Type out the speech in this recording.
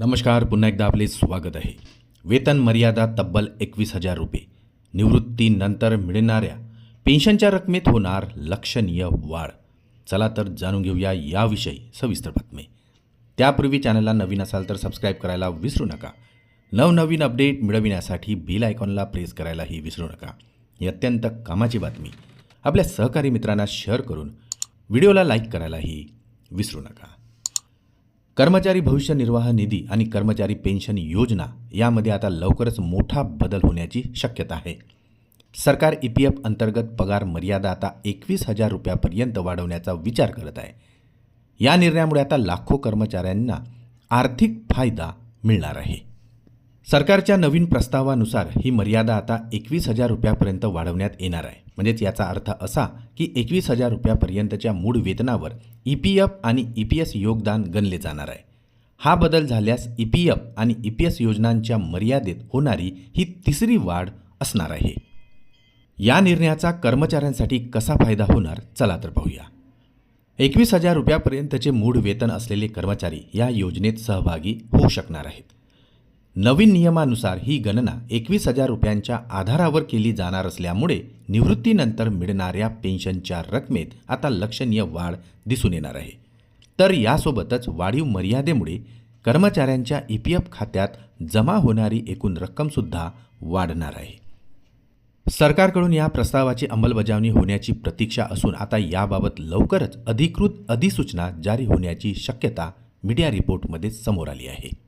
नमस्कार पुन्हा एकदा आपले स्वागत आहे. वेतन मर्यादा तब्बल एकवीस हजार रुपये. निवृत्तीनंतर मिळणाऱ्या पेन्शनच्या रकमेत होणार लक्षणीय वाढ. चला तर जाणून घेऊया याविषयी सविस्तर बातमी. त्यापूर्वी चॅनलला नवीन असाल तर सबस्क्राईब करायला विसरू नका. नवनवीन अपडेट मिळविण्यासाठी बेल आयकॉनला प्रेस करायलाही विसरू नका. ही अत्यंत कामाची बातमी. आपल्या सहकारी मित्रांना शेअर करून व्हिडिओला लाईक करायलाही विसरू नका. कर्मचारी भविष्य निर्वाह निधी आणि कर्मचारी पेन्शन योजना यामध्ये आता लवकरच मोठा बदल होण्याची शक्यता आहे. सरकार ई पी एफ अंतर्गत पगार मर्यादा आता एकवीस हजार रुपयापर्यंत वाढवण्याचा विचार करत आहे. या निर्णयामुळे आता लाखो कर्मचाऱ्यांना आर्थिक फायदा मिळणार आहे. सरकारच्या नवीन प्रस्तावानुसार ही मर्यादा आता एकवीस हजार रुपयापर्यंत वाढवण्यात येणार आहे. म्हणजेच याचा अर्थ असा की एकवीस हजार रुपयापर्यंतच्या मूळ वेतनावर ई पी एफ आणि ई पी एस योगदान गणले जाणार आहे. हा बदल झाल्यास ई पी एफ आणि ई पी एस योजनांच्या मर्यादेत होणारी ही तिसरी वाढ असणार आहे. या निर्णयाचा कर्मचाऱ्यांसाठी कसा फायदा होणार? चला तर पाहूया. एकवीस हजार रुपयापर्यंतचे मूळ वेतन असलेले कर्मचारी या योजनेत सहभागी होऊ शकणार आहेत. नवीन नियमानुसार ही गणना एकवीस हजार रुपयांच्या आधारावर केली जाणार असल्यामुळे निवृत्तीनंतर मिळणाऱ्या पेन्शनच्या रकमेत आता लक्षणीय वाढ दिसून येणार आहे. तर यासोबतच वाढीव मर्यादेमुळे कर्मचाऱ्यांच्या ई पी एफ खात्यात जमा होणारी एकूण रक्कमसुद्धा वाढणार आहे. सरकारकडून या प्रस्तावाची अंमलबजावणी होण्याची प्रतीक्षा असून आता याबाबत लवकरच अधिकृत अधिसूचना जारी होण्याची शक्यता मीडिया रिपोर्टमध्ये समोर आली आहे.